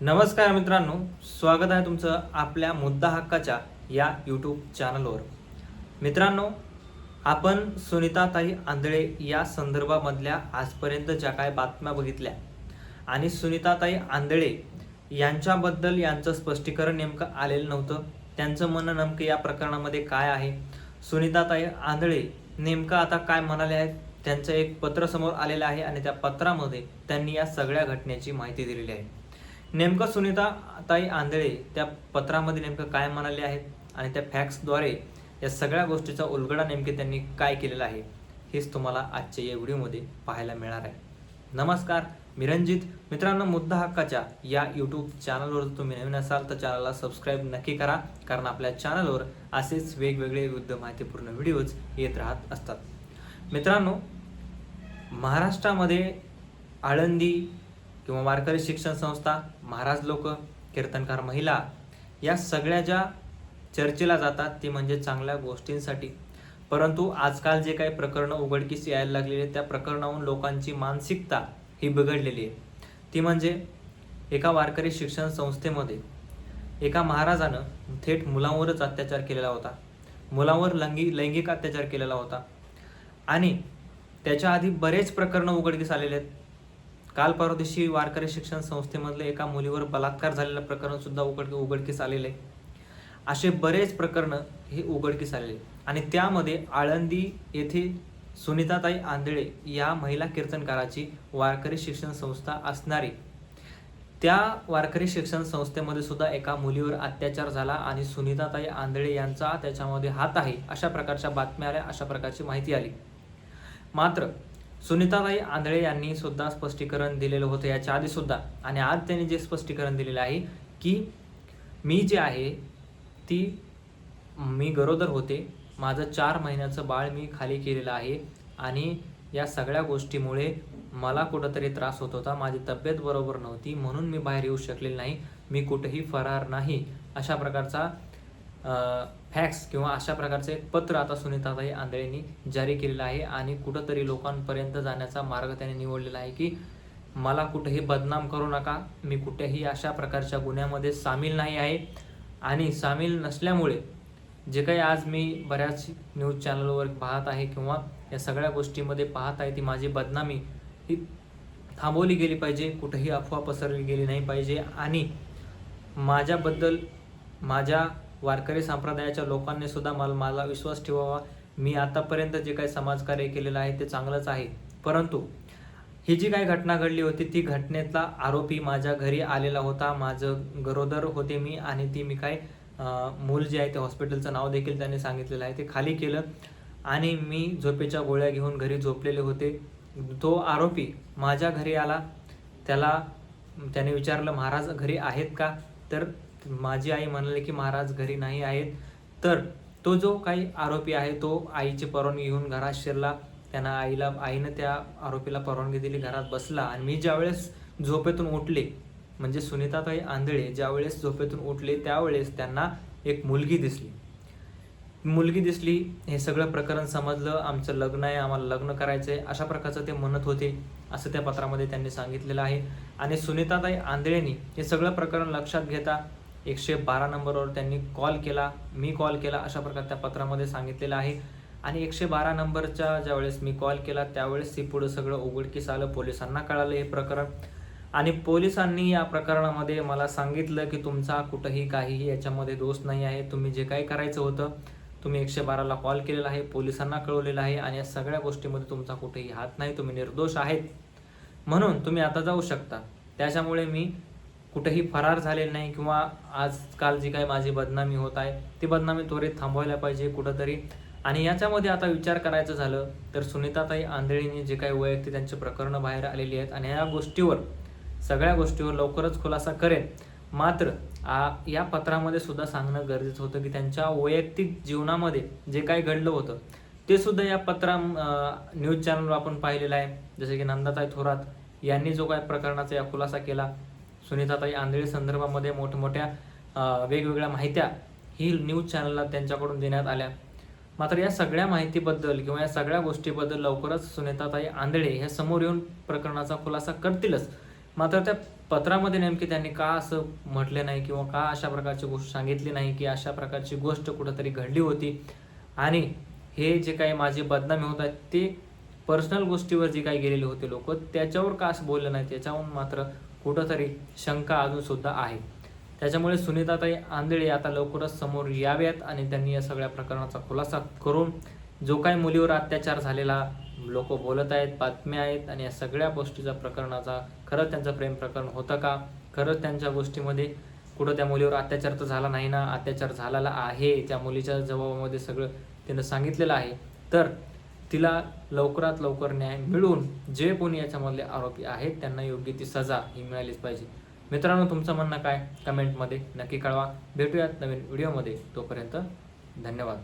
नमस्कार मित्रांनो स्वागत आहे तुमचं आपल्या मुद्दा हक्काच्या या यूट्यूब चॅनलवर मित्रांनो आपण सुनीताताई आंधळे या संदर्भामधल्या आजपर्यंत ज्या काय बातम्या बघितल्या. आणि सुनीताताई आंधळे यांच्याबद्दल यांचं स्पष्टीकरण नेमकं आलेलं नव्हतं. त्यांचं म्हणणं नेमकं या प्रकरणामध्ये काय आहे? सुनीताताई आंधळे नेमकं आता काय म्हणाले आहेत? त्यांचं एक पत्र समोर आलेलं आहे आणि त्या पत्रामध्ये त्यांनी या सगळ्या घटनेची माहिती दिलेली आहे. नेमकं सुनीता ताई आंधळे त्या पत्रामध्ये नेमकं काय म्हणाले आहेत आणि त्या फॅक्सद्वारे या सगळ्या गोष्टीचा उलगडा नेमके त्यांनी काय केलेला आहे हेच तुम्हाला आजच्या या व्हिडिओमध्ये पाहायला मिळणार आहे. नमस्कार मी रंजित मित्रांनो मुद्दा हक्काच्या या यूट्यूब चॅनलवर जर तुम्ही नवीन असाल तर चॅनलला सबस्क्राईब नक्की करा कारण आपल्या चॅनलवर असेच वेगवेगळे विविध माहितीपूर्ण व्हिडिओज येत राहत असतात. मित्रांनो महाराष्ट्रामध्ये आळंदी किंवा वारकरी शिक्षण संस्था महाराज लोक कीर्तनकार महिला या सगळ्या ज्या चर्चेला जातात ती म्हणजे चांगल्या गोष्टींसाठी. परंतु आजकाल जे काही प्रकरणं उघडकीस यायला लागलेली आहेत त्या प्रकरणाहून लोकांची मानसिकता ही बिघडलेली आहे. ती म्हणजे एका वारकरी शिक्षण संस्थेमध्ये एका महाराजानं थेट मुलांवरच अत्याचार केलेला होता. मुलांवर लैंगिक लैंगिक अत्याचार केलेला होता. आणि त्याच्या आधी बरेच प्रकरणं उघडकीस आलेले आहेत. काल परवा दिवशी वारकरी शिक्षण संस्थेमधले एका मुलीवर बलात्कार झालेलं प्रकरण सुद्धा उघड उघडकीस आलेलं. आहे असे बरेच प्रकरणं हे उघडकीस आलेले. आणि त्यामध्ये आळंदी येथे सुनीताताई आंधळे या महिला कीर्तनकाराची वारकरी शिक्षण संस्था असणारी. त्या वारकरी शिक्षण संस्थेमध्ये सुद्धा एका मुलीवर अत्याचार झाला आणि सुनीताताई आंधळे यांचा त्याच्यामध्ये हात आहे अशा प्रकारच्या बातम्या आल्या अशा प्रकारची माहिती आली. मात्र सुनीताबाई आंधळे यांनी सुद्धा स्पष्टीकरण दिलेलं होतं याच्या आधी सुद्धा. आणि आज त्यांनी जे स्पष्टीकरण दिलेलं आहे की मी जे आहे ती मी गरोदर होते. माझं चार महिन्याचं बाळ मी खाली केलेलं आहे. आणि या सगळ्या गोष्टीमुळे मला कुठंतरी त्रास होत होता. माझी तब्येत बरोबर नव्हती. म्हणून मी बाहेर येऊ शकलेली नाही. मी कुठेही फरार नाही. अशा प्रकारचा फॅक्स किंवा अशा प्रकारचं एक पत्र आता सुनीताताई आंधळेंनी जारी केलेलं आहे आणि कुठंतरी लोकांपर्यंत जाण्याचा मार्ग त्याने निवडलेला आहे की मला कुठेही बदनाम करू नका मी कुठेही अशा प्रकारच्या गुन्ह्यामध्ये सामील नाही आहे. आणि सामील नसल्यामुळे जे काही आज मी बऱ्याच न्यूज चॅनलवर पाहत आहे किंवा या सगळ्या गोष्टीमध्ये पाहत आहे ती माझी बदनामी ही थांबवली गेली पाहिजे कुठेही अफवा पसरली गेली नाही पाहिजे. आणि माझ्याबद्दल माझ्या वारकरी संप्रदायाच्या लोकांनी सुद्धा मला मला विश्वास ठेवावा. मी आतापर्यंत जे काही समाजकार्य केलेलं आहे ते चांगलंच आहे. परंतु ही जी काही घटना घडली होती ती घटनेतला आरोपी माझ्या घरी आलेला होता. माझं गरोदर होते मी आणि ती मी काय मूल जे आहे ते हॉस्पिटलचं नाव देखील त्यांनी सांगितलेलं आहे. ते खाली केलं आणि मी झोपेच्या गोळ्या घेऊन घरी झोपलेले होते. तो आरोपी माझ्या घरी आला. त्याला त्याने विचारलं महाराज घरी आहेत का? तर माझी आई म्हणाली की महाराज घरी नाही आहेत. तर तो जो काही आरोपी आहे तो आईची परवानगी घेऊन घरात शिरला. त्यांना आईला आईनं त्या आरोपीला परवानगी दिली घरात बसला. आणि मी ज्यावेळेस झोपेतून उठले म्हणजे सुनीताताई आंधळे ज्यावेळेस झोपेतून उठले त्यावेळेस त्यांना एक मुलगी दिसली. मुलगी दिसली हे सगळं प्रकरण समजलं. आमचं लग्न आहे आम्हाला लग्न करायचं आहे अशा प्रकारचं ते म्हणत होते असं त्या पत्रामध्ये त्यांनी सांगितलेलं आहे. आणि सुनीताताई आंधळेंनी हे सगळं प्रकरण लक्षात घेता एकशे बारा नंबरवर त्यांनी कॉल केला. मी कॉल केला अशा प्रकारे त्या पत्रामध्ये सांगितलेलं आहे. आणि एकशे बारा नंबरच्या ज्यावेळेस मी कॉल केला त्यावेळेस ते पुढं सगळं उघडकीस आलं पोलिसांना कळालं हे प्रकरण. आणि पोलिसांनी या प्रकरणामध्ये मला सांगितलं की तुमचा कुठंही काहीही याच्यामध्ये दोष नाही आहे. तुम्ही जे काही करायचं होतं तुम्ही एकशे बाराला कॉल केलेला आहे पोलिसांना कळवलेलं आहे आणि या सगळ्या गोष्टीमध्ये तुमचा कुठेही हात नाही तुम्ही निर्दोष आहेत. म्हणून तुम्ही आता जाऊ शकता. त्याच्यामुळे मी कुठेही फरार झालेले नाही किंवा आजकाल जी काही माझी बदनामी होत आहे ती बदनामी त्वरित थांबवायला पाहिजे कुठंतरी. आणि याच्यामध्ये आता विचार करायचं झालं तर सुनीताताई आंधळीने जे काही वैयक्तिक त्यांची प्रकरणं बाहेर आलेली आहेत आणि या गोष्टीवर सगळ्या गोष्टीवर लवकरच खुलासा करेन. मात्र आ, या पत्रामध्ये सुद्धा सांगणं गरजेचं होतं की त्यांच्या वैयक्तिक जीवनामध्ये जे काही घडलं होतं ते सुद्धा या पत्रा न्यूज चॅनलवर आपण पाहिलेलं आहे. जसे की नंदाताई थोरात यांनी जो काही प्रकरणाचा या खुलासा केला सुनीताताई आंधळी संदर्भामध्ये मोठमोठ्या वेगवेगळ्या माहित्या ही न्यूज चॅनलला त्यांच्याकडून देण्यात आल्या. मात्र या सगळ्या माहितीबद्दल किंवा या सगळ्या गोष्टीबद्दल लवकरच सुनीताताई आंधळे ह्या समोर येऊन प्रकरणाचा खुलासा करतीलच. मात्र त्या पत्रामध्ये नेमकी त्यांनी का असं म्हटले नाही किंवा का अशा प्रकारची गोष्ट सांगितली नाही की अशा प्रकारची गोष्ट कुठंतरी घडली होती? आणि हे जे काही माझे बदनामी होत आहेत ते पर्सनल गोष्टीवर जे काही गेलेले होते लोक त्याच्यावर का असं बोलले नाही? त्याच्याहून मात्र कुठंतरी शंका अजून सुद्धा आहे. त्याच्यामुळे सुनीताताई आंधळे आता लवकरच समोर याव्यात आणि त्यांनी या सगळ्या प्रकरणाचा खुलासा करून जो काही मुलीवर अत्याचार झालेला लोक बोलत आहेत बातम्या आहेत आणि या सगळ्या गोष्टीचा प्रकरणाचा खरंच त्यांचं प्रेम प्रकरण होतं का? खरंच त्यांच्या गोष्टीमध्ये कुठं त्या मुलीवर अत्याचार तर झाला नाही ना? अत्याचार झालेला आहे. त्या मुलीच्या जबाबामध्ये सगळं त्यानं सांगितलेलं आहे. तर तिला लवकरात लवकर न्याय मिळून जे कोणी याच्यामधले आरोपी आहेत त्यांना योग्य ती सजा ही मिळालीच पाहिजे. मित्रांनो तुमचं म्हणणं काय? कमेंटमध्ये नक्की कळवा. भेटूयात नवीन व्हिडिओमध्ये तोपर्यंत धन्यवाद.